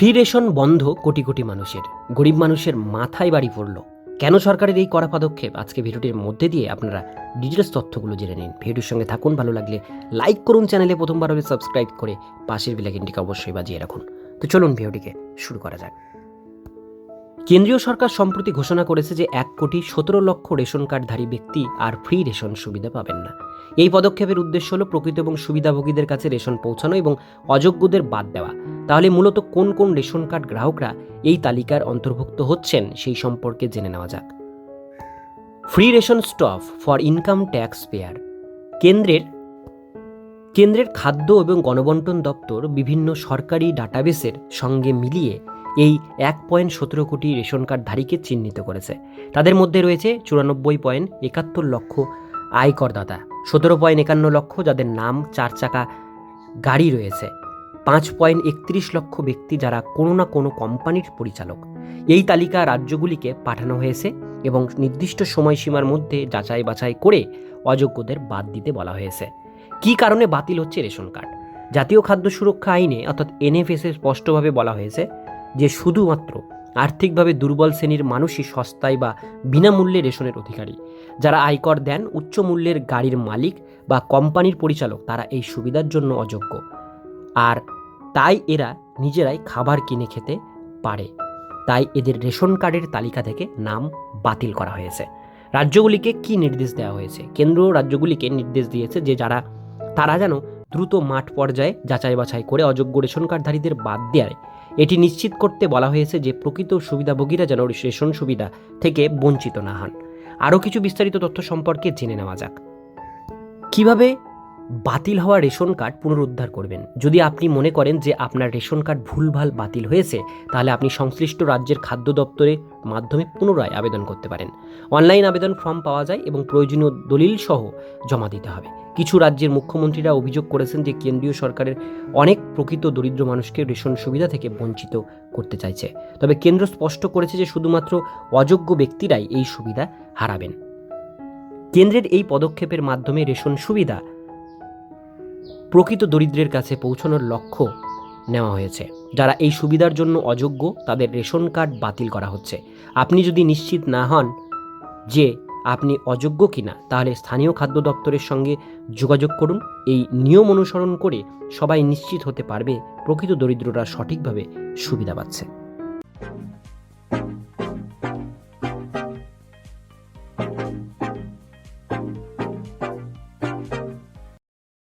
Free ration বন্ধ কোটি কোটি মানুষের। গরিব মানুষের মাথায় বাড়ি পড়ল। কেন সরকারের এই কড়া পদক্ষেপ? আজকে ভিডিওটির মধ্যে দিয়ে আপনারা ডিটেলস তথ্যগুলো জেনে নিন। ভিডিওর সঙ্গে থাকুন, ভালো লাগলে লাইক করুন চ্যানেলে প্রথমবার হলে সাবস্ক্রাইব করে পাশের বিলাকিনটিকে অবশ্যই বাজিয়ে রাখুন। তো চলুন ভিডিওটিকে শুরু করা যাক। কেন্দ্রীয় সরকার সম্প্রতি ঘোষণা করেছে যে এক কোটি সতেরো লক্ষ রেশন কার্ডধারী ব্যক্তি আর ফ্রি রেশন সুবিধা পাবেন না। এই পদক্ষেপের উদ্দেশ্য হল প্রকৃত এবং সুবিধাভোগীদের কাছে রেশন পৌঁছানো এবং অযোগ্যদের বাদ দেওয়া। তাহলে মূলত কোন কোন রেশন কার্ড গ্রাহকরা এই তালিকার অন্তর্ভুক্ত হচ্ছেন সেই সম্পর্কে জেনে নেওয়া যাক। Free ration stop for income tax payer. কেন্দ্রের কেন্দ্রের খাদ্য এবং গণবন্টন দপ্তর বিভিন্ন সরকারি ডাটাবেসের সঙ্গে মিলিয়ে এই এক পয়েন্ট সতেরো কোটি রেশন কার্ডধারীকে চিহ্নিত করেছে। তাদের মধ্যে রয়েছে চুরানব্বই পয়েন্ট একাত্তর লক্ষ আয়করদাতা, সতেরো পয়েন্ট একান্ন লক্ষ যাদের নাম চার চাকা গাড়ি রয়েছে, পাঁচ পয়েন্ট একত্রিশ লক্ষ ব্যক্তি যারা কোনো না কোনো কোম্পানির পরিচালক। এই তালিকা রাজ্যগুলিকে পাঠানো হয়েছে এবং নির্দিষ্ট সময়সীমার মধ্যে যাচাই বাছাই করে অযোগ্যদের বাদ দিতে বলা হয়েছে। কী কারণে বাতিল হচ্ছে রেশন কার্ড? জাতীয় খাদ্য সুরক্ষা আইনে অর্থাৎ এনএফএসে স্পষ্টভাবে বলা হয়েছে যে শুধুমাত্র আর্থিকভাবে দুর্বল শ্রেণির মানুষই সস্তায় বা বিনামূল্যে রেশনের অধিকারী। যারা আয়কর দেন উচ্চ মূল্যের গাড়ির মালিক বা কোম্পানির পরিচালক, তারা এই সুবিধার জন্য অযোগ্য। আর তাই এরা নিজেরাই খাবার কিনে খেতে পারে। তাই এদের রেশন কার্ডের তালিকা থেকে নাম বাতিল করা হয়েছে। রাজ্যগুলিকে কি নির্দেশ দেওয়া হয়েছে? কেন্দ্র রাজ্যগুলিকে নির্দেশ দিয়েছে যে যারা, তারা যেন দ্রুত মাঠ পর্যায়ে যাচাই বাছাই করে অযোগ্য রেশন কার্ডধারীদের বাদ দেয়। এটি নিশ্চিত করতে বলা হয়েছে যে প্রকৃত সুবিধাভোগীরা যেন রেশন সুবিধা থেকে বঞ্চিত না হন। আরও কিছু বিস্তারিত তথ্য সম্পর্কে জেনে নেওয়া যাক। কীভাবে বাতিল হওয়া রেশন কার্ড পুনরুদ্ধার করবেন। যদি আপনি মনে করেন যে আপনার রেশন কার্ড ভুলভাল বাতিল হয়েছে, তাহলে আপনি সংশ্লিষ্ট রাজ্যের খাদ্য দপ্তরের মাধ্যমে পুনরায় আবেদন করতে পারেন। অনলাইন আবেদন ফর্ম পাওয়া যায় এবং প্রয়োজনীয় দলিল সহ জমা দিতে হবে। কিছু রাজ্যের মুখ্যমন্ত্রীরা অভিযোগ করেছেন যে কেন্দ্রীয় সরকারের অনেক প্রকৃত দরিদ্র মানুষকে রেশন সুবিধা থেকে বঞ্চিত করতে চাইছে। তবে কেন্দ্র স্পষ্ট করেছে যে শুধুমাত্র অযোগ্য ব্যক্তিরাই এই সুবিধা হারাবেন। কেন্দ্রের এই পদক্ষেপের মাধ্যমে রেশন সুবিধা প্রকৃত দরিদ্রের কাছে পৌঁছানোর লক্ষ্য নেওয়া হয়েছে। যারা এই সুবিধার জন্য অযোগ্য, তাদের রেশন কার্ড বাতিল করা হচ্ছে। আপনি যদি নিশ্চিত না হন যে আপনি অযোগ্য কিনা, তাহলে স্থানীয় খাদ্য দপ্তরের সঙ্গে যোগাযোগ করুন। এই নিয়ম অনুসরণ করে সবাই নিশ্চিত হতে পারবে প্রকৃত দরিদ্ররা সঠিকভাবে সুবিধা পাচ্ছে।